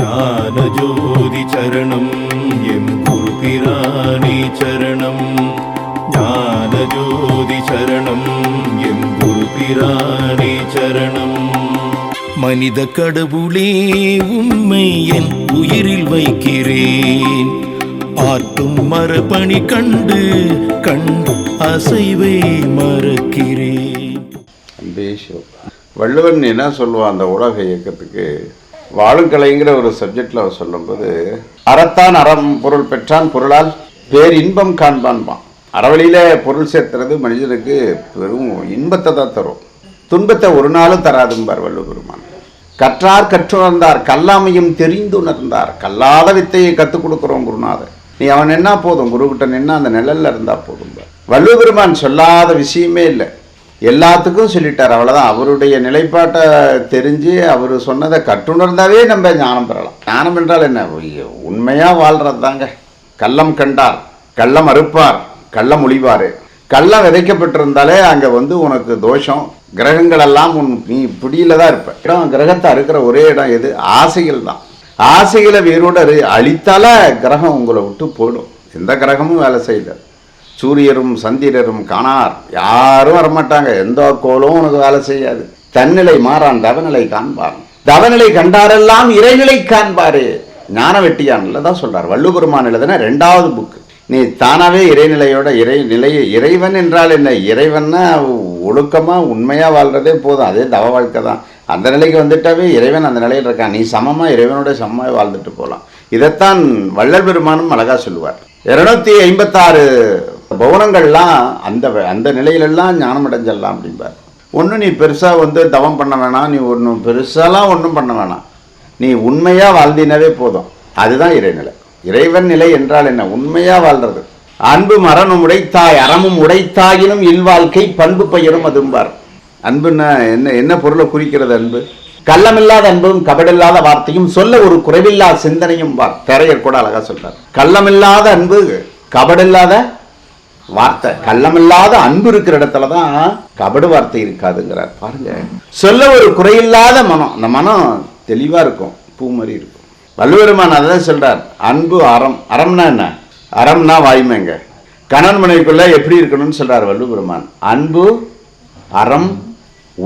ஞானஜோதி சரணம் எம் குருபிராணி சரணம். ஞானஜோதி சரணம் எம் குருபிராணி சரணம். மனித கடவுளே உண்மை என் உயிரில் வைக்கிறேன். ஆற்றும் மரபணி கண்டு கண்டு அசைவை மறக்கிறேன். வள்ளுவன் என்ன சொல்லுவான் அந்த உலக இயக்கத்துக்கு? வாழுங்கலைங்கிற ஒரு சப்ஜெக்டில் அவர் சொல்லும்போது அறத்தான் அறம் பொருள் பெற்றான் பொருளால் பேரின்பம் காண்பான்பான். அறவழியில் பொருள் சேர்த்துறது மனிதனுக்கு பெரும் இன்பத்தை தான் தரும். துன்பத்தை ஒரு நாளும் தராதும்பார் வள்ளுவெருமான் கற்றார் கற்றுணர்ந்தார் கல்லாமையும் தெரிந்து உணர்ந்தார் கல்லாத வித்தையை கற்றுக் கொடுக்குறோம் குருநாதர். நீ அவன் என்ன போதும் குருக்கிட்ட நின்னா அந்த நிழலில் இருந்தால் போதும் வள்ளுபெருமான் சொல்லாத விஷயமே இல்லை. எல்லாத்துக்கும் சொல்லிட்டார். அவ்வளோதான் அவருடைய நிலைப்பாட்டை தெரிஞ்சு அவர் சொன்னதை கற்றுணர்ந்தாவே நம்ம ஞானம் பெறலாம். ஞானம் என்றால் என்ன? உண்மையாக வாழ்கிறது தாங்க கள்ளம் கண்டார் கள்ளம் அறுப்பார் கள்ளம் ஒளிவார் கள்ளம் விதைக்கப்பட்டிருந்தாலே அங்கே வந்து உனக்கு தோஷம். கிரகங்கள் எல்லாம் உன் நீ பிடியில தான் இருப்ப. இடம் கிரகத்தை அறுக்கிற ஒரே இடம் எது? ஆசைகள் தான். ஆசைகளை வேரோடு அழித்தால கிரகம் உங்களை விட்டு போயிடும். எந்த கிரகமும் வேலை செய்யல. சூரியரும் சந்திரரும் காணார். யாரும் வரமாட்டாங்க. எந்த கோலும் உனக்கு வேலை செய்யாது. தன்னிலை மாறான் தவநிலை காண்பான். தவநிலை கண்டாரெல்லாம் இறைநிலை காண்பாரு. ஞான வெட்டியான்ல தான் சொல்றார். வள்ளுபெருமான் எழுதின ரெண்டாவது புக்கு. நீ தானாவே இறைநிலையோட இறை நிலையை இறைவன் என்றால் என்ன? இறைவன்னா ஒழுக்கமா உண்மையா வாழ்றதே போதும். அதே தவ வாழ்க்கை தான். அந்த நிலைக்கு வந்துட்டாவே இறைவன் அந்த நிலையில் இருக்கான். நீ சமமா இறைவனோட சமமாக வாழ்ந்துட்டு போகலாம் இதைத்தான் வள்ளல் பெருமானும் அழகா சொல்லுவார். இருநூத்தி ஐம்பத்தாறு பவனங்கள்லாம் அந்த அந்த நிலையிலெல்லாம் ஞானம் அடைஞ்சிடலாம் அப்படிம்பார். ஒன்றும் நீ பெருசாக வந்து தவம் பண்ண வேணாம் நீ ஒன்றும் பெருசாலாம் ஒன்றும் பண்ண வேணாம். நீ உண்மையாக வாழ்ந்தினவே போதும். அதுதான் இறைநிலை. இறைவன் நிலை என்றால் என்ன? உண்மையாக வாழ்றது. அன்பு மரணம் உடைத்தாய் அறமும் உடைத்தாயினும் இல்வாழ்க்கை பண்பு பயிரும் அதும்பார். அன்புன்னா என்ன என்ன பொருளை குறிக்கிறது அன்பு? கள்ளமில்லாத அன்பும் கபடில்லாத வார்த்தையும் சொல்ல ஒரு குறைவில்லாத சிந்தனையும் பார். திரையர் கூட அழகா சொல்றார். கள்ளமில்லாத அன்பு கபடில்லாத வார்த்தை. கள்ளமில்லாத அன்பு இருக்கிற இடத்துல தான் கபடு வார்த்தை இருக்காதுங்கிறார். பாருங்க. சொல்ல ஒரு குறையில்லாத மனம். அந்த மனம் தெளிவா இருக்கும். பூ மாதிரி இருக்கும். வள்ளுவருமான் அதான் சொல்றார். அன்பு அறம். அறம்னா என்ன? அறம்னா வாய்மைங்க. கணவன் மனைவிக்குள்ள எப்படி இருக்கணும்னு சொல்றார் வள்ளுவருமான். அன்பு அறம்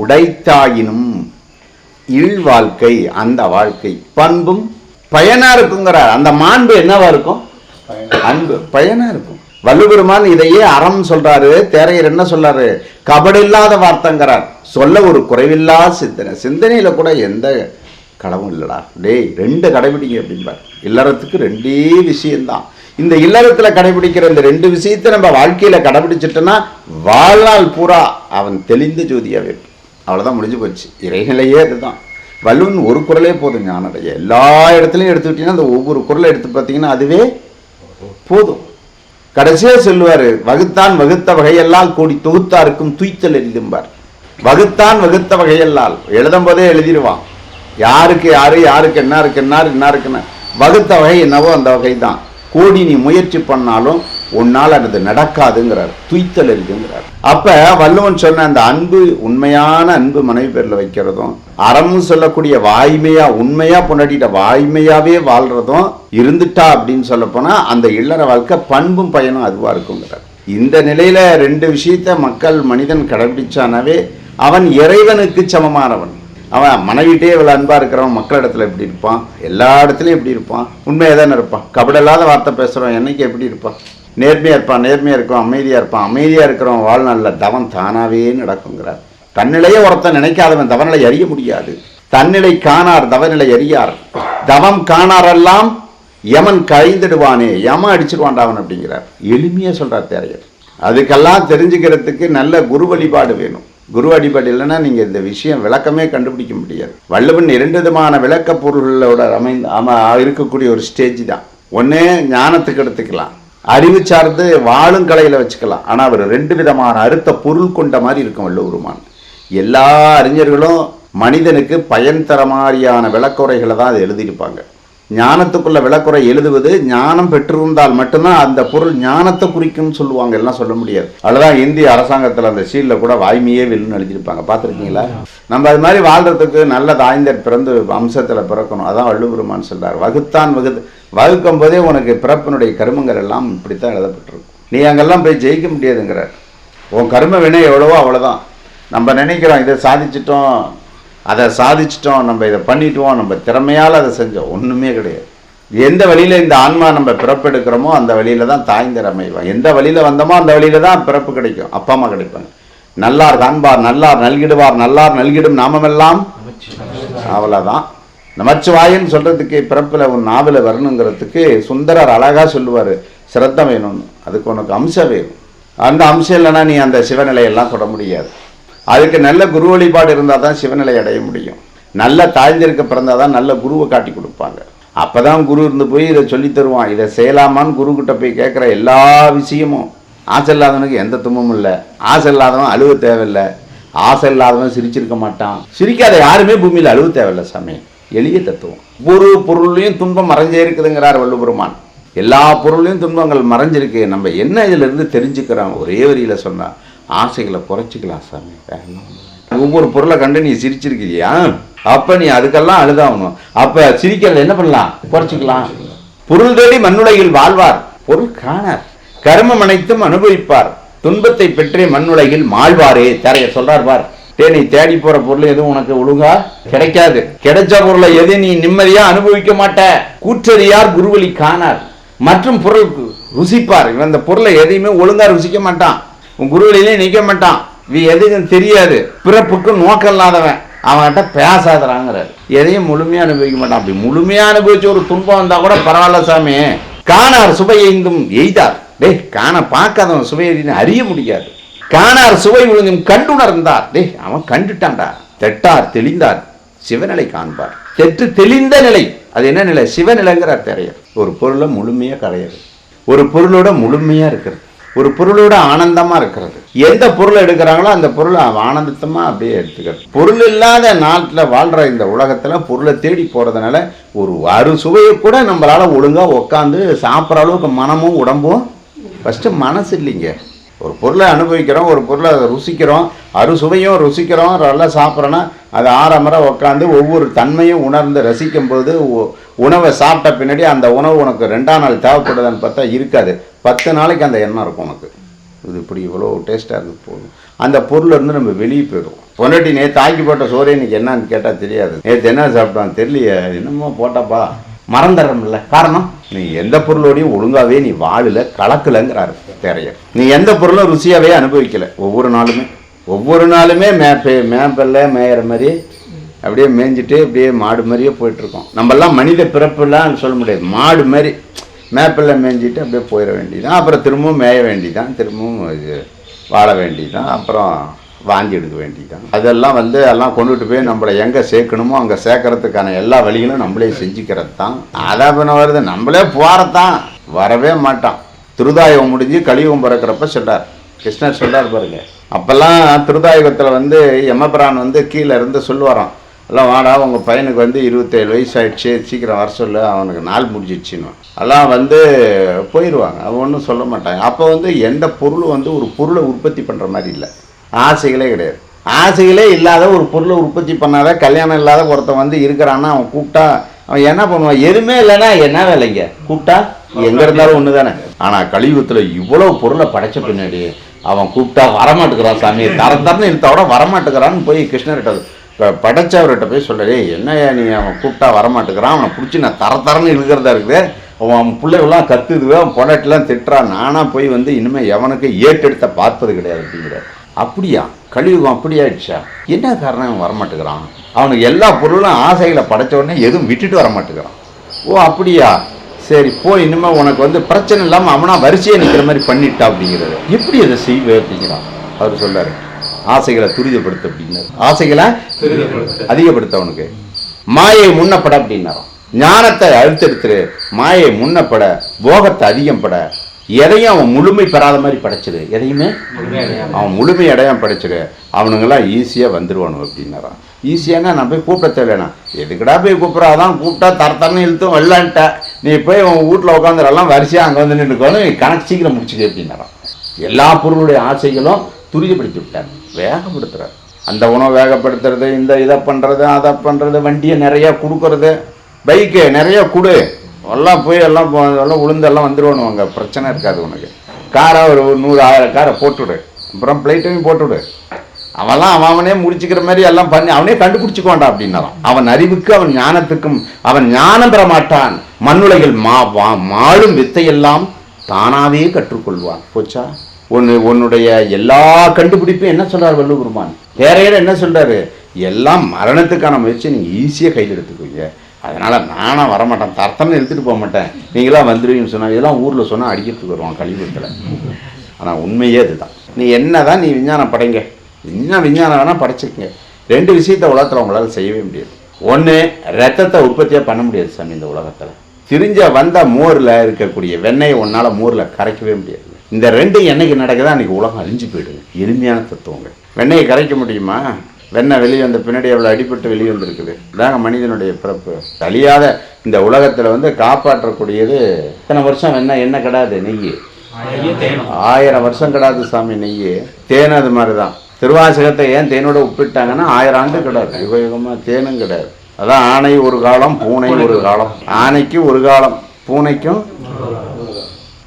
உடைத்தாயினும் இல் வாழ்க்கை அந்த வாழ்க்கை. பண்பும் பயனா இருக்குங்கிறார். அந்த மாண்பு என்னவா இருக்கும்? அன்பு பயனா இருக்கும். வள்ளுபெருமான் இதையே அறம் சொல்றாரு தேரையர் என்ன சொல்றாரு கபடில்லாத வார்த்தைங்கிறார். சொல்ல ஒரு குறைவில்லா சிந்தனை. சிந்தனையில கூட எந்த கடவும் இல்லடா. டேய் ரெண்டு கடைபிடிங்க அப்படிம்பார். இல்லறத்துக்கு ரெண்டே விஷயம்தான். இந்த இல்லறத்துல கடைபிடிக்கிற இந்த ரெண்டு விஷயத்தை நம்ம வாழ்க்கையில கடைபிடிச்சிட்டோன்னா வாழ்நாள் பூரா அவன் தெளிந்த ஜோதியாவே இருப்பான். அவ்வளவுதான் முடிஞ்சு போச்சு. இறைநிலையே அதுதான். வள்ளுவன் ஒரு குரலே போதும் ஞானடைய. எல்லா இடத்துலையும் எடுத்துக்கிட்டீங்கன்னா அந்த ஒவ்வொரு குரலை எடுத்து பார்த்தீங்கன்னா அதுவே போதும். கடைசியாக சொல்லுவார் வகுத்தான் வகுத்த வகையெல்லாம் கூடி தொகுத்தாருக்கும் துய்த்தல் எழுதும்பார் வகுத்தான் வகுத்த வகையெல்லாம் எழுதும் போதே எழுதிடுவான் யாருக்கு யாரு யாருக்கு என்ன இருக்கு என்ன இருக்கு வகுத்த வகை என்னவோ அந்த வகை தான் கோடி நீ முயற்சி பண்ணாலும் உன்னால் அது நடக்காதுங்கிறார். துய்த்தல் எழுதுங்கிறார் அப்ப வள்ளுவன் சொன்ன அந்த அன்பு உண்மையான அன்பு மனைவி பேர்ல வைக்கிறதும் அறம்னு சொல்லக்கூடிய வாய்மையா உண்மையா பொண்டாட்டிட்ட வாய்மையாவே வாழ்றதும் இருந்துட்டா அப்படின்னு சொல்ல போனா அந்த இல்லற வாழ்க்கை பண்பும் பயனும் அதுவா இருக்குங்கிறார் இந்த நிலையில ரெண்டு விஷயத்த மக்கள் மனிதன் கடைபிடிச்சானாவே அவன் இறைவனுக்கு சமமானவன். அவன் மனைவிட்டே இவ்வளோ அன்பா இருக்கிறவன் மக்களிடத்துல எப்படி இருப்பான்? எல்லா இடத்துலையும் எப்படி இருப்பான்? உண்மையாக தானே இருப்பான்? கபடில்லாத வார்த்தை பேசுகிறவன் என்னைக்கு எப்படி இருப்பான்? நேர்மையாக இருப்பான் நேர்மையாக இருக்கும் அமைதியாக இருப்பான். அமைதியாக இருக்கிறவன் வாழ்நாளில் தவம் தானாவே நடக்குங்கிறார். தன்னிலையே ஒருத்தன் நினைக்காதவன் தவநிலை அறிய முடியாது. தன்னிலை காணார் தவநிலை அறியார். தவம் காணாரெல்லாம் யமன் கழிந்துடுவானே யமன் அடிச்சிடுவான்டா அவன் அப்படிங்கிறார். எளிமையாக சொல்கிறார் தேரையர். அதுக்கெல்லாம் தெரிஞ்சுக்கிறதுக்கு நல்ல குரு வழிபாடு வேணும். குரு அடிப்படை இல்லைன்னா நீங்கள் இந்த விஷயம் விளக்கமே கண்டுபிடிக்க முடியாது. வள்ளுவன் இரண்டு விதமான விளக்க பொருள்களோட அமைந்து அம இருக்கக்கூடிய ஒரு ஸ்டேஜ் தான். ஒன்று ஞானத்துக்கு எடுத்துக்கலாம். அறிவு சார்ந்து வாழும் கலையில் வச்சுக்கலாம். ஆனால் அவர் ரெண்டு விதமான அறுத்த பொருள் கொண்ட மாதிரி இருக்கும் வள்ளுவருமான். எல்லா அறிஞர்களும் மனிதனுக்கு பயன் தர மாதிரியான விளக்குறைகளை தான் அதை எழுதியிருப்பாங்க. ஞானத்துக்குள்ள விளக்குறை எழுதுவது ஞானம் பெற்றிருந்தால் மட்டும்தான் அந்த பொருள் ஞானத்தை குறிக்கும்னு சொல்லுவாங்க. எல்லாம் சொல்ல முடியாது. அதுதான் இந்திய அரசாங்கத்தில் அந்த சீலில் கூட வாய்மையே வில்லுன்னு எழுதியிருப்பாங்க. பார்த்துருக்கீங்களா? நம்ம அது மாதிரி வாழ்றதுக்கு நல்ல தாய்ந்தர் பிறந்து அம்சத்தில் பிறக்கணும். அதான் வள்ளுபெருமான் சொல்றார். வகுத்தான் வகுத்து வகுக்கும் போதே உனக்கு பிறப்பினுடைய கருமங்கள் எல்லாம் இப்படித்தான் எழுதப்பட்டிருக்கும். நீ அங்கெல்லாம் போய் ஜெயிக்க முடியாதுங்கிற உன் கரும வினை எவ்வளவோ அவ்வளோதான் நம்ம நினைக்கிறோம் இதை சாதிச்சிட்டோம். அதை சாதிச்சிட்டோம் நம்ம இதை பண்ணிட்டோம் நம்ம திறமையால் அதை செஞ்சோம். ஒன்றுமே கிடையாது. எந்த வழியில் இந்த ஆன்மா நம்ம பிறப்பெடுக்கிறோமோ அந்த வழியில தான் தாய்ந்தர் அமைவான் எந்த வழியில் வந்தோமோ அந்த வழியில தான் பிறப்பு கிடைக்கும். அப்பா அம்மா கிடைப்பாங்க. நல்லார் காண்பார் நல்லார் நல்கிடுவார் நல்லார் நல்கிடும் நாமமெல்லாம் அவ்வளோதான் நமச்சிவாயன்னு சொல்கிறதுக்கு பிறப்பில் உன் நாவில் வரணுங்கிறதுக்கு சுந்தரர் அழகாக சொல்லுவார். சிரத்தம் வேணும்னு. அதுக்கு உனக்கு அம்சம் வேணும். அந்த அம்சம் இல்லைன்னா நீ அந்த சிவநிலையெல்லாம் தொட முடியாது. அதுக்கு நல்ல குரு வழிபாடு இருந்தால் தான் சிவநிலை அடைய முடியும். நல்ல தாழ்ந்திருக்க பிறந்தால் தான் நல்ல குருவை காட்டி கொடுப்பாங்க. அப்போ தான் குரு இருந்து போய் இதை சொல்லி தருவான். இதை செய்யலாமான்னு குரு போய் கேட்குற எல்லா விஷயமும். ஆசை இல்லாதவனுக்கு எந்த துன்பமும் இல்லை. ஆசை இல்லாதவன் அழுவ தேவையில்லை. ஆசை இல்லாதவன் சிரிச்சிருக்க மாட்டான். சிரிக்காத யாருமே பூமியில் அழுவ தேவையில்லை சாமி. எளிய தத்துவம். ஒரு பொருள்லையும் துன்பம் மறைஞ்சே இருக்குதுங்கிறார் வள்ளுபெருமான். எல்லா பொருள்லையும் துன்பங்கள் மறைஞ்சிருக்கு. நம்ம என்ன இதிலிருந்து தெரிஞ்சுக்கிறோம்? ஒரே வரியில சொன்னால் ஆசைகளை குறைச்சிக்கலாம் சாமி. ஒவ்வொரு பொருளை கண்டு நீ சிரிச்சிருக்கிறியா? அப்ப நீ அதுக்கெல்லாம் அழுதாகணும். அப்ப சிரிக்கிறத என்ன பண்ணலாம்? குறைச்சிக்கலாம். பொருள் தேடி மண்ணுலகில் வாழ்வார். பொருள் காணார். கர்மம் அனைத்தும் அனுபவிப்பார். துன்பத்தை பெற்றே மண்ணுலகில் மாழ்வாரே. தரைய சொல்றார் பார். டே நீ தேடி போற பொருள் எதுவும் உனக்கு ஒழுங்கா கிடைக்காது. கிடைச்ச பொருளை எது நீ நிம்மதியா அனுபவிக்க மாட்ட? கூற்றறியார் குருவலி காணார். மற்றும் பொருள் ருசிப்பார். இவன் அந்த பொருளை எதையுமே ஒழுங்கா ருசிக்க மாட்டான். உன் குருவழியிலே நிற்க மாட்டான். இது எதுவும் தெரியாது. பிறப்புக்கு நோக்கம் இல்லாதவன். அவன்கிட்ட பேசாதறாங்கிறாரு எதையும் முழுமையாக அனுபவிக்க மாட்டான். அப்படி முழுமையாக அனுபவிச்சு ஒரு துன்பம் வந்தால் கூட பரவாயில்ல சாமி. காணார் சுவையைந்தும் எய்தார். டேய் காண பார்க்காதவன் சுவையை அறிய முடியாது. காணார் சுவை விழுந்தும் கண்டுணர்ந்தார். டேய் அவன் கண்டுட்டான்டா. தெட்டார் தெளிந்தார். சிவநிலை காண்பார். தெற்று தெளிந்த நிலை. அது என்ன நிலை? சிவநிலைங்கிறார் தெரியர் ஒரு பொருளை முழுமையாக கரையிறது. ஒரு பொருளோட முழுமையாக இருக்கிறது. ஒரு பொருளோட ஆனந்தமா இருக்கிறது. எந்த பொருளை எடுக்கிறாங்களோ அந்த பொருளை அவன் அப்படியே எடுத்துக்கிறது பொருள் இல்லாத நாட்டில் வாழ்ற இந்த உலகத்துல பொருளை தேடி போறதுனால ஒரு அறு சுவையை கூட நம்மளால ஒழுங்கா உட்காந்து சாப்பிட்ற அளவுக்கு மனமும் உடம்பும் ஃபஸ்ட்டு மனசு இல்லைங்க. ஒரு பொருளை அனுபவிக்கிறோம் ஒரு பொருளை ருசிக்கிறோம் அறுசுவையும் ருசிக்கிறோம் நல்லா சாப்பிட்றோன்னா அது ஆறமர உட்காந்து ஒவ்வொரு தன்மையும் உணர்ந்து ரசிக்கும் போது உ- உணவை சாப்பிட்ட பின்னாடி அந்த உணவு உனக்கு ரெண்டாம் நாள் தேவைப்படுதுன்னு பார்த்தா இருக்காது. பத்து நாளைக்கு அந்த எண்ணம் இருக்கும் உனக்கு. இது இப்படி இவ்வளோ டேஸ்ட்டாக இருந்து போதும். அந்த பொருள்ல நம்ம வெளியே போயிடுவோம். பொண்டாட்டி நேற்று ஆக்கி போட்ட சோறு இன்னைக்கு என்னன்னு கேட்டால் தெரியாது. நேற்று என்ன சாப்பிட்டான் தெரியலையே. என்னமோ போட்டாப்பா. மறந்துடுறோம்ல காரணம் நீ எந்த பொருளோடையும் ஒழுங்காவே நீ வாழல கலக்கலங்கிறாரு. தேரையர் நீ எந்த பொருளும் ருசியாகவே அனுபவிக்கல. ஒவ்வொரு நாளுமே. ஒவ்வொரு நாளுமே மேப்பே மேப்பல்ல மேயிற மாதிரி அப்படியே மேய்ஞ்சிட்டு அப்படியே மாடு மாதிரியே போயிட்டுருக்கோம். நம்மெல்லாம் மனித பிறப்புலாம் சொல்ல முடியாது. மாடு மாதிரி மேப்பில் மேய்ஞ்சிட்டு அப்படியே போயிட வேண்டியதான் அப்புறம் திரும்பவும் மேய வேண்டியதான் திரும்பவும் இது வாழ வேண்டியதான் அப்புறம் வாங்கி எடுக்க வேண்டியதான் அதெல்லாம் வந்து எல்லாம் கொண்டுட்டு போய் நம்மளை எங்கே சேர்க்கணுமோ அங்கே சேர்க்கறதுக்கான எல்லா வழிகளும் நம்மளே செஞ்சுக்கிறது தான் அதை பண்ண வருது. நம்மளே போகிறதான் வரவே மாட்டான். திருதாயுகம் முடிஞ்சு கலியுகம் பிறக்கிறப்ப சொல்கிறார் கிருஷ்ணர் சொல்கிறார் பாருங்க. அப்போல்லாம் திருதாயுகத்தில் வந்து யமபிரான் வந்து கீழே இருந்து சொல்லுவாராம். எல்லாம் வாடா உங்கள் பையனுக்கு வந்து இருபத்தேழு வயசு ஆயிடுச்சு சீக்கிரம் வர சொல்லு. அவனுக்கு நாள் முடிஞ்சிடுச்சுன்னு. எல்லாம் வந்து போயிடுவாங்க அவன் ஒன்றும் சொல்ல மாட்டாங்க. அப்போ வந்து எந்த பொருளும் வந்து ஒரு பொருளை உற்பத்தி பண்ணுற மாதிரி இல்லை. ஆசைகளே கிடையாது. ஆசைகளே இல்லாத ஒரு பொருளை உற்பத்தி பண்ணாத கல்யாணம் இல்லாத ஒருத்தன் வந்து இருக்கிறான்னா அவன் கூப்பிட்டா அவன் என்ன பண்ணுவான்? எதுவுமே இல்லைன்னா என்ன வேலைங்க? கூப்பிட்டா எங்க இருந்தாலும் ஒன்று தானே ஆனால் கலியுகத்தில் இவ்வளோ பொருளை படைச்ச பின்னாடி அவன் கூப்பிட்டா வரமாட்டுக்கிறான் சாமி. தர தரன்னு இழுத்தோட வரமாட்டுக்கிறான்னு போய் கிருஷ்ணர்கிட்ட படைச்சவர்கிட்ட போய் சொல்கிறே என்னையா நீ அவன் கூப்பிட்டா வரமாட்டுக்கிறான் அவனை பிடிச்சி நான் தர தரன்னு இழுக்கிறதா இருக்குது? அவன் பிள்ளைகள்லாம் கத்துதுவே அவன் பொண்டாட்டிலாம் திட்டுறான். நானாக போய் வந்து இனிமேல் எவனுக்கு ஏட்டெடுத்த பார்ப்பது கிடையாது அப்படிங்கிறார். அப்படியா? கலியுகம் அப்படி ஆயிடுச்சா என்ன காரணம்? அவன் வரமாட்டுக்கிறான் அவனுக்கு எல்லா பொருளும் ஆசைகளை படைச்ச உடனே எதுவும் விட்டுட்டு வரமாட்டுக்கிறான் ஓ அப்படியா? சரி போய் இனிமே உனக்கு வந்து பிரச்சனை இல்லாமல் அவனா வரிசையை நிற்கிற மாதிரி பண்ணிட்டா அப்படிங்கிறது எப்படி அதை செய்வே அப்படிங்கிறான்? அவர் சொல்றாரு ஆசைகளை துரிதப்படுத்த அப்படின்னாரு. ஆசைகளை அதிகப்படுத்த அவனுக்கு. மாயை முன்னப்பட அப்படின்னாராம். ஞானத்தை அழுத்தெடுத்துரு. மாயை முன்னப்பட போகத்தை அதிகம் பட எதையும் அவன் முழுமை பெறாத மாதிரி படைச்சிடு எதையுமே? அவன் முழுமை அடையாம படைச்சிடு அவனுங்கெல்லாம் ஈஸியாக வந்துடுவானு அப்படின்னாரான் ஈஸியானா நான் போய் கூப்பிட தேவையான எதுக்குடா போய் கூப்பிட்றா அதான் கூப்பிட்டா தரத்தரன்னு இழுத்தும் வெள்ளான்ட்ட. நீ போய் உன் வீட்டில் உட்காந்துடலாம் வரிசையாக அங்கே வந்து நின்றுக்கணும் நீ கணக்கு சீக்கிரம் முடிச்சுக்க அப்படின்னாரான் எல்லா பொருளுடைய ஆசைகளும் துரிதப்படுத்தி விட்டார். வேகப்படுத்துகிறார் அந்த உணவை வேகப்படுத்துறது இந்த இதை பண்ணுறது அதை பண்ணுறது வண்டியை நிறையா கொடுக்கறது பைக்கு நிறையா கொடு. எல்லாம் போய் எல்லாம் எல்லாம் உளுந்தெல்லாம் வந்துடுவானு அங்கே பிரச்சனை இருக்காது உனக்கு. காரை ஒரு நூறு ஆயிரம் காரை போட்டுவிடு. அப்புறம் பிளைட்டையும் போட்டுவிடு. அவெல்லாம் அவன் அவனே முடிச்சுக்கிற மாதிரி எல்லாம் பண்ணி அவனே கண்டுபிடிச்சுக்கோண்டா அப்படின்னாலும். அவன் அறிவுக்கு அவன் ஞானத்துக்கும் அவன் ஞானம் பெற மாட்டான். மண்ணுலகில் மா வா- மாளும் வித்தையெல்லாம் தானாவே கற்றுக்கொள்வான். போச்சா? ஒன்று உன்னுடைய எல்லா கண்டுபிடிப்பும் என்ன சொல்கிறார் வள்ளுவருமான் வேறையில என்ன சொல்கிறாரு எல்லாம் மரணத்துக்கான முயற்சியை நீங்கள் ஈஸியாக கையில் எடுத்துக்குவீங்க அதனால் நானாக வரமாட்டேன். தர்த்தம்னு எடுத்துகிட்டு போக மாட்டேன். நீங்களாம் வந்துடுவீங்கன்னு சொன்னால் இதெல்லாம் ஊரில் சொன்னால் அடிக்கிறதுக்கு வருவான் கழிவுத்தில் ஆனால் உண்மையே இதுதான். நீ என்ன தான் நீ விஞ்ஞானம் படைங்க. என்ன விஞ்ஞானம் வேணால் படைச்சிக்கங்க. ரெண்டு விஷயத்த உலகத்தில் உங்களால் செய்யவே முடியாது. ஒன்று ரத்தத்தை உற்பத்தியாக பண்ண முடியாது சாமி இந்த உலகத்தில். திரிஞ்ச வந்த மோரில் இருக்கக்கூடிய வெண்ணெயை உன்னால் மோரில் கரைக்கவே முடியாது. இந்த ரெண்டு என்னைக்கு நடக்குதா அன்றைக்கி உலகம் அழிஞ்சு போயிடுங்க. எளிமையான தத்துவங்கள். வெண்ணெயை கரைக்க முடியுமா? வெண்ணெய் வெளியே வந்த பின்னாடி எவ்வளோ அடிபட்டு வெளியே வந்திருக்குது. இதாங்க மனிதனுடைய பிறப்பு. அழியாத இந்த உலகத்தில் வந்து காப்பாற்றக்கூடியது இத்தனை வருஷம் வெண்ணெய் என்ன கிடாது நெய் ஆயிரம் வருஷம் கிடாது சாமி நெய் தேன் அது மாதிரி தான் திருவாசகத்தை ஏன் தேனோட ஒப்பிட்டாங்கன்னா ஆயிரம் ஆண்டு கிடாது. யுகயுகமாக தேனும் கிடையாது அதான் ஆணை ஒரு காலம் பூனை ஒரு காலம். ஆணைக்கு ஒரு காலம். பூனைக்கும்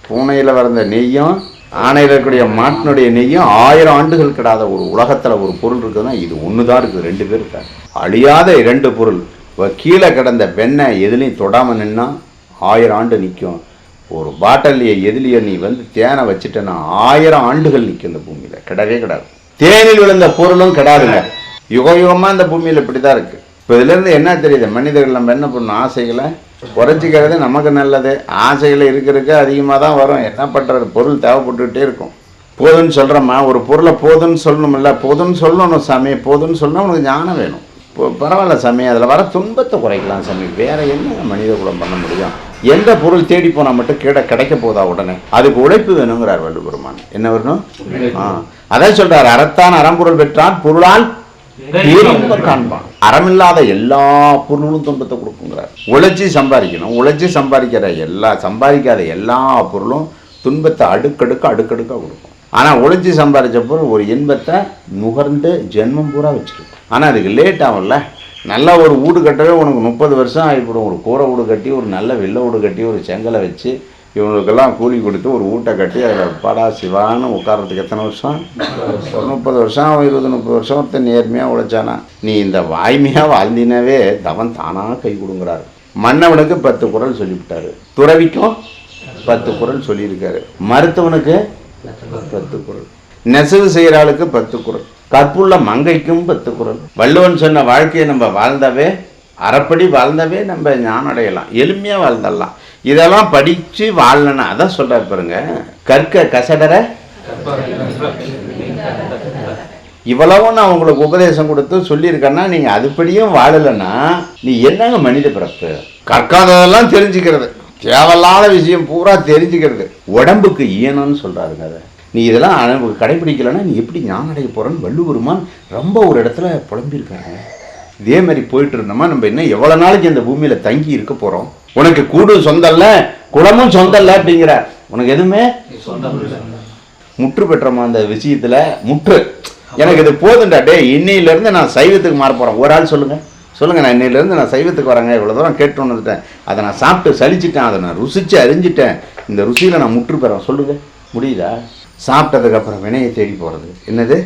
பூனையில் வரந்த நெய்யும் ஆணையில் இருக்கக்கூடிய மாட்டினுடைய நெய்யும் ஆயிரம் ஆண்டுகள் கிடாத ஒரு உலகத்தில் ஒரு பொருள் இருக்குதுன்னா இது ஒன்று தான் இருக்குது ரெண்டு பேர் இருக்காங்க. அழியாத இரண்டு பொருள். இப்போ கீழே கிடந்த வெண்ணெய் எதுலையும் தொடாமல் நின்னா ஆயிரம் ஆண்டு நிற்கும் ஒரு பாட்டல்லையே எதுலையோ நீ வந்து தேனை வச்சுட்டேன்னா ஆயிரம் ஆண்டுகள் நிற்கும் இந்த பூமியில். கிடவே கிடாது. தேனில் விழுந்த பொருளும் கிடாதுங்க. யுக யுகமாக இந்த பூமியில் இப்படி தான் இருக்குது இப்போ இதுலேருந்து என்ன தெரியுது? மனிதர்கள் நம்ம என்ன பண்ணணும்? ஆசைகளை குறைச்சிக்கிறது நமக்கு நல்லது. ஆசைகள் இருக்கிறதுக்கு அதிகமாக தான் வரும். என்ன பண்ணுறது பொருள் தேவைப்பட்டுக்கிட்டே இருக்கும். போதும்னு சொல்கிறோமா ஒரு பொருளை போதும்னு சொல்லணும்ல. போதும்னு சொல்லணும் சாமி. போதும்னு சொன்னால் உனக்கு ஞானம் வேணும். இப்போ பரவாயில்ல சாமி. அதில் வர துன்பத்தை குறைக்கலாம் சாமி. வேற என்ன மனித குலம் பண்ண முடியும்? எந்த பொருள் தேடி போனால் மட்டும் கிட கிடைக்க போதா உடனே? அதுக்கு உழைப்பு வேணுங்கிறார் வள்ளுபெருமான். என்ன வரணும் ஆ. அதான் சொல்றார் அறத்தான் அறம்பொருள் பெற்றான் பொருளால் பேரின்பம் காண்பான் அறமில்லாத எல்லா பொருளும் துன்பத்தை கொடுக்குங்கிறார். உழைச்சி சம்பாதிக்கணும். உழைச்சி சம்பாதிக்கிற எல்லா சம்பாதிக்காத எல்லா பொருளும் துன்பத்தை அடுக்கடுக்க அடுக்கடுக்கா கொடுக்கும். ஆனால் உழைச்சி சம்பாதிச்ச பொருள் ஒரு இன்பத்தை நுகர்ந்து ஜென்மம் பூரா வச்சிருக்கும். ஆனால் அதுக்கு லேட் ஆகும்ல நல்ல ஒரு வீடு கட்டவே உனக்கு முப்பது வருஷம் ஆகிப்படும். ஒரு கூரை வீடு கட்டி ஒரு நல்ல வெள்ளை வீடு கட்டி ஒரு செங்கலை வச்சு இவங்களுக்கெல்லாம் கூலி கொடுத்து ஒரு ஊட்டை கட்டி அதில் படா சிவான்னு உட்கார்றதுக்கு எத்தனை வருஷம்? ஒரு முப்பது வருஷம் இருபது முப்பது வருஷம் ஒருத்தன் நேர்மையாக உழைச்சானா? நீ இந்த வாய்மையாக வாழ்ந்தினாவே தவன் தானாக கை கொடுங்குறாரு. மன்னவனுக்கு பத்து குரல் சொல்லிவிட்டாரு. துறவிக்கும் பத்து குரல் சொல்லியிருக்காரு. மருத்துவனுக்கு பத்து குரல். நெசவு செய்கிற ஆளுக்கு பத்து குரல். கற்புள்ள மங்கைக்கும் பத்து குரல். வள்ளுவன் சொன்ன வாழ்க்கையை நம்ம வாழ்ந்தாவே அறப்படி வாழ்ந்தாவே நம்ம ஞானம் அடையலாம் எளிமையாக வாழ்ந்துடலாம் இதெல்லாம் படித்து வாழலன்னா அதான் சொல்கிறார் பாருங்க கற்க கசடர இவ்வளவும் நான் உங்களுக்கு உபதேசம் கொடுத்து சொல்லியிருக்கேன்னா நீங்கள் அதுபடியும் வாழலைன்னா நீ என்னங்க மனித பிறப்பு? கற்காததெல்லாம் தெரிஞ்சுக்கிறது. தேவையில்லாத விஷயம் பூரா தெரிஞ்சுக்கிறது. உடம்புக்கு ஈனம்னு சொல்கிறாருங்க அதை. நீ இதெல்லாம் கடைபிடிக்கலைன்னா நீ எப்படி ஞானம் அடைய போகிறன்னு வள்ளுவருமான் ரொம்ப ஒரு இடத்துல புலம்பியிருக்காங்க இதே மாதிரி போயிட்டு இருந்தோமா நம்ம இன்னும் எவ்வளோ நாளைக்கு இந்த பூமியில் தங்கி இருக்க போகிறோம் உனக்கு கூடு சொந்தம் இல்லை குளமும் சொந்தம் இல்லை அப்படிங்கிற. உனக்கு எதுவுமே? முற்று பெற்றமா அந்த விஷயத்தில்? முற்று. எனக்கு இது போதுண்டா டே இன்னையிலேருந்து நான் சைவத்துக்கு மாற போகிறேன் ஒரு ஆள் சொல்லுங்கள் சொல்லுங்கள் நான் இன்னையிலேருந்து நான் சைவத்துக்கு வரேங்க. இவ்வளோ தூரம் கேட்டு வந்துட்டேன் அதை நான் சாப்பிட்டு சலிச்சிட்டேன். அதை நான் ருசிச்சு அறிஞ்சிட்டேன். இந்த ருசியில் நான் முற்று பெறேன். சொல்லுங்கள் முடியுதா? சாப்பிட்டதுக்கப்புறம் வினையை தேடி போகிறது என்னது?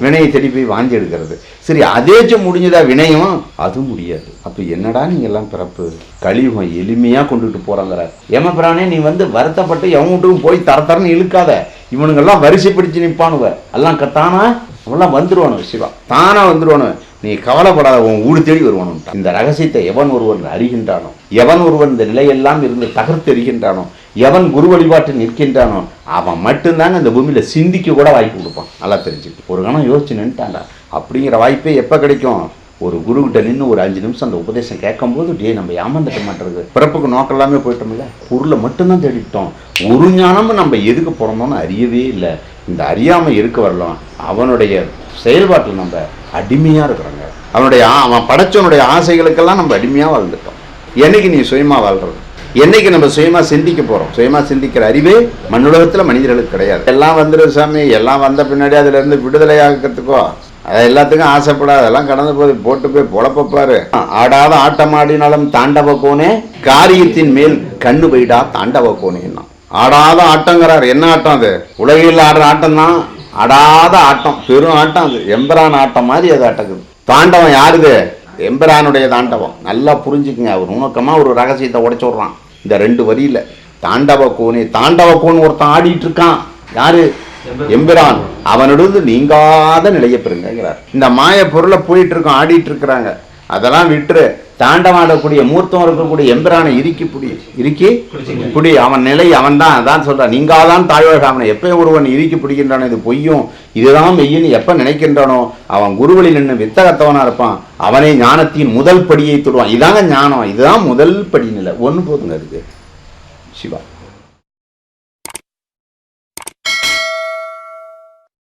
வினையை தேடி போய் வாந்தி எடுக்கிறது. சரி அதேச்சும் முடிஞ்சதா வினையும்? அது முடியாது. அப்போ என்னடா நீங்க எல்லாம் பிறப்பு? கலியுகம் எளிமையா கொண்டுட்டு போறாங்கிற. ஏமப்பிரானே நீ வந்து வருத்தப்பட்டு எவன் போய் தர தரன்னு இழுக்காத. இவனுங்கெல்லாம் வரிசைப்பிடிச்சு நிற்பானுவ எல்லாம் க- தானா? அவெல்லாம் வந்துருவானு சிவா. தானா வந்துருவானு நீ கவலைப்படாத உன் ஊடு தேடி வருவானு இந்த ரகசியத்தை எவன் ஒருவன் அறிகின்றானோ? எவன் ஒருவன் இந்த நிலையெல்லாம் இருந்து தகர்த்தெறிகின்றானோ எவன் குரு வழிபாட்டு நிற்கின்றானோ அவன் மட்டும்தாங்க இந்த பூமியில் சிந்திக்க கூட வாய்ப்பு கொடுப்பான். நல்லா தெரிஞ்சுக்க. ஒரு கணம் யோசிச்சு நின்ட்டான்டா அப்படிங்கிற வாய்ப்பே எப்போ கிடைக்கும்? ஒரு குருக்கிட்ட நின்று ஒரு அஞ்சு நிமிஷம் அந்த உபதேசம் கேட்கும்போது டே நம்ம ஏமாந்துட்ட மாட்டேறது பிறப்புக்கு நோக்கம் எல்லாமே போயிட்டோம்ல. பொருளை மட்டும்தான் தேடிட்டோம் ஒரு ஞானமும் நம்ம எதுக்கு பிறந்தோம்னு அறியவே இல்லை. இந்த அறியாமல் இருக்க வரலாம்? அவனுடைய செயல்பாட்டில் நம்ம அடிமையாக இருக்கிறோங்க. அவனுடைய அவன் படைச்சவனுடைய ஆசைகளுக்கெல்லாம் நம்ம அடிமையாக வாழ்ந்துட்டோம். என்னைக்கு நீ சுயமா வாழ்றது என்னைக்கு நம்ம சுயமா சிந்திக்க போறோம்? சுயமா சிந்திக்கிற அறிவே மண்ணுலகத்துல மனிதர்களுக்கு கிடையாது. எல்லாம் வந்துடும் சாமி. எல்லாம் வந்த பின்னாடி அதுல இருந்து விடுதலை ஆகிறதுக்கோ? அதை எல்லாத்துக்கும் ஆசைப்படாது. அதெல்லாம் கடந்து போய் போட்டு போய் பொழப்பப்பாரு ஆடாத ஆட்டமாடினாலும் தாண்டவ கோனே. காரியத்தின் மேல் கண்ணு போயிடா தாண்டவ கோனேன்னா ஆடாத ஆட்டங்கிறார். என்ன ஆட்டம் அது? உலகில் ஆடுற ஆட்டம் தான் ஆடாத ஆட்டம். பெரும் ஆட்டம் அது. எம்பரான் ஆட்டம் மாதிரி அது ஆட்டக்குது. தாண்டவம் யாருது? எம்பரானுடைய தாண்டவம். நல்லா புரிஞ்சுக்குங்க. அவர் நுணுக்கமா ஒரு ரகசியத்தை உடைச்சு விடுறான். இந்த ரெண்டு வரியில தாண்டவ கோனே தாண்டவ கோன் ஒருத்தன் ஆடிட்டு இருக்கான். யாரு? எம்பிரான். அவனிடந்து நீங்காத நிலைய பெறுங்கிறார் இந்த மாய பொருளை போயிட்டு இருக்கோம் ஆடிட்டு இருக்கிறாங்க. அதெல்லாம் விட்டுரு. தாண்டவாடக்கூடிய மூர்த்தம் இருக்கக்கூடிய எம்பிரானை இறுக்கி புடி இறுக்கி புடி. அவன் நிலை அவன் தான் அதான் சொல்றான் நீங்காதான் தாழ்வாக அவனை எப்போ ஒருவன் இறுக்கி பிடிக்கின்றானோ இது பொய்யும். இதுதான் மெய்யின்னு எப்போ நினைக்கின்றானோ அவன் குருவழி நின்று வித்தகத்தவனா இருப்பான். அவனே ஞானத்தின் முதல் படியை தொடுவான். இதாங்க ஞானம். இதுதான் முதல் படி நிலை. ஒன்று போதுங்க அதுக்கு. சிவா.